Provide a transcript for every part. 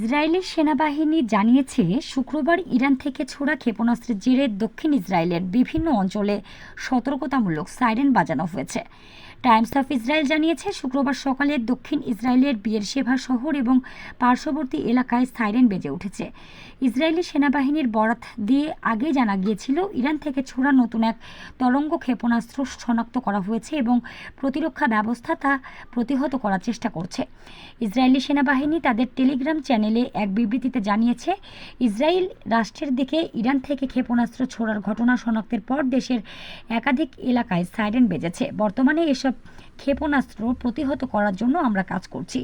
Israeli সেনাবাহিনী জানিয়েছে, শুক্রবার ইরান থেকে ছোড়া ক্ষেপণাস্ত্রের জেরে দক্ষিণ ইসরায়েলের বিভিন্ন অঞ্চলে সতর্কতামূলক সাইরেন বাজানো হয়েছে। টাইমস অফ ইসরায়েল জানিয়েছে, শুক্রবার সকালে দক্ষিণ ইসরায়েলের বিয়ের সেভা শহর এবং পার্শ্ববর্তী এলাকায় সাইরেন বেজে উঠেছে। ইসরায়েলি সেনাবাহিনীর বরাত দিয়ে আগে জানা গিয়েছিল, ইরান থেকে ছোড়া নতুন এক তরঙ্গ ক্ষেপণাস্ত্র শনাক্ত করা হয়েছে এবং প্রতিরক্ষা ব্যবস্থা তা প্রতিহত করার চেষ্টা করছে। ইসরায়েলি সেনাবাহিনী তাদের টেলিগ্রাম চ্যানেলে এক বিবৃতিতে জানিয়েছে, ইসরায়েল রাষ্ট্রের দিকে ইরান থেকে ক্ষেপণাস্ত্র ছোড়ার ঘটনা শনাক্তের পর দেশের একাধিক এলাকায় সাইরেন বেজেছে। বর্তমানে এসব ক্ষেপণাস্ত্র প্রতিহত করার জন্য আমরা কাজ করছি।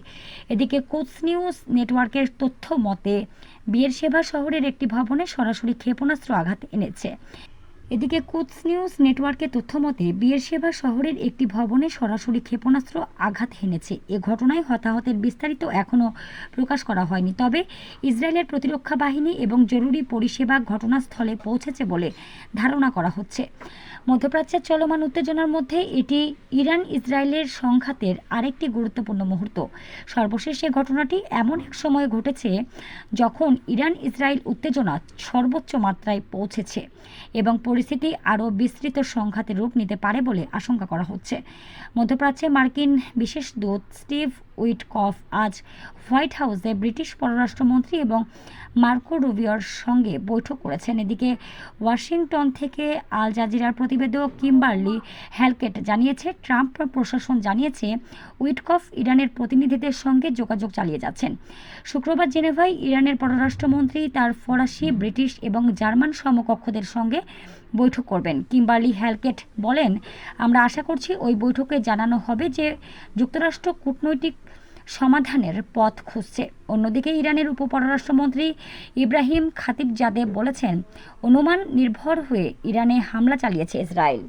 এদিকে কোচ নিউজ নেটওয়ার্কের তথ্য মতে বিয়ের সেবা শহরের একটি ভবনে সরাসরি ক্ষেপণাস্ত্র আঘাত এনেছে। এদিকে কুৎস নিউজ নেটওয়ার্কের তথ্য মতে বিয়েরশেভা শহরের একটি ভবনে সরাসরি ক্ষেপণাস্ত্র আঘাত হেনেছে। এ ঘটনায় হতাহতের বিস্তারিত এখনও প্রকাশ করা হয়নি। তবে ইসরায়েলের প্রতিরক্ষা বাহিনী এবং জরুরি পরিষেবা ঘটনাস্থলে পৌঁছেছে বলে ধারণা করা হচ্ছে। মধ্যপ্রাচ্যের চলমান উত্তেজনার মধ্যে এটি ইরান ইসরায়েলের সংঘাতের আরেকটি গুরুত্বপূর্ণ মুহূর্ত। সর্বশেষ এ ঘটনাটি এমন এক সময়ে ঘটেছে যখন ইরান ইসরায়েল উত্তেজনা সর্বোচ্চ মাত্রায় পৌঁছেছে এবং পরিস্থিতি আরও বিস্তৃত সংঘাতের রূপ নিতে পারে বলে আশঙ্কা করা হচ্ছে। মধ্যপ্রাচ্যে মার্কিন বিশেষ দূত স্টিভ উইটকফ। আজ হোয়াইট হাউসে ব্রিটিশ পররাষ্ট্রমন্ত্রী এবং মার্কো রুবিওর সঙ্গে বৈঠক করেছেন। এদিকে ওয়াশিংটন থেকে আল জাজিরার প্রতিবেদক কিম্বার্লি হ্যালকেট জানিয়েছে, ট্রাম্প প্রশাসন জানিয়েছে, উইটকফ ইরানের প্রতিনিধিদের সঙ্গে যোগাযোগ চালিয়ে যাচ্ছেন। শুক্রবার জেনেভায় ইরানের পররাষ্ট্রমন্ত্রী, তার ফরাসি, ব্রিটিশ এবং জার্মান সমকক্ষদের সঙ্গে বৈঠক করবেন। কিম্বার্লি হ্যালকেট বলেন, আমরা আশা করছি ওই বৈঠকে জানানো হবে যে যুক্তরাষ্ট্র কূটনৈতিক সমাধানের পথ খুঁজছে। অন্যদিকে ইরানের উপপররাষ্ট্রমন্ত্রী ইব্রাহিম খাতিবজাদে বলেছেন, অনুমান নির্ভর হয়ে ইরানে হামলা চালিয়েছে ইসরায়েল।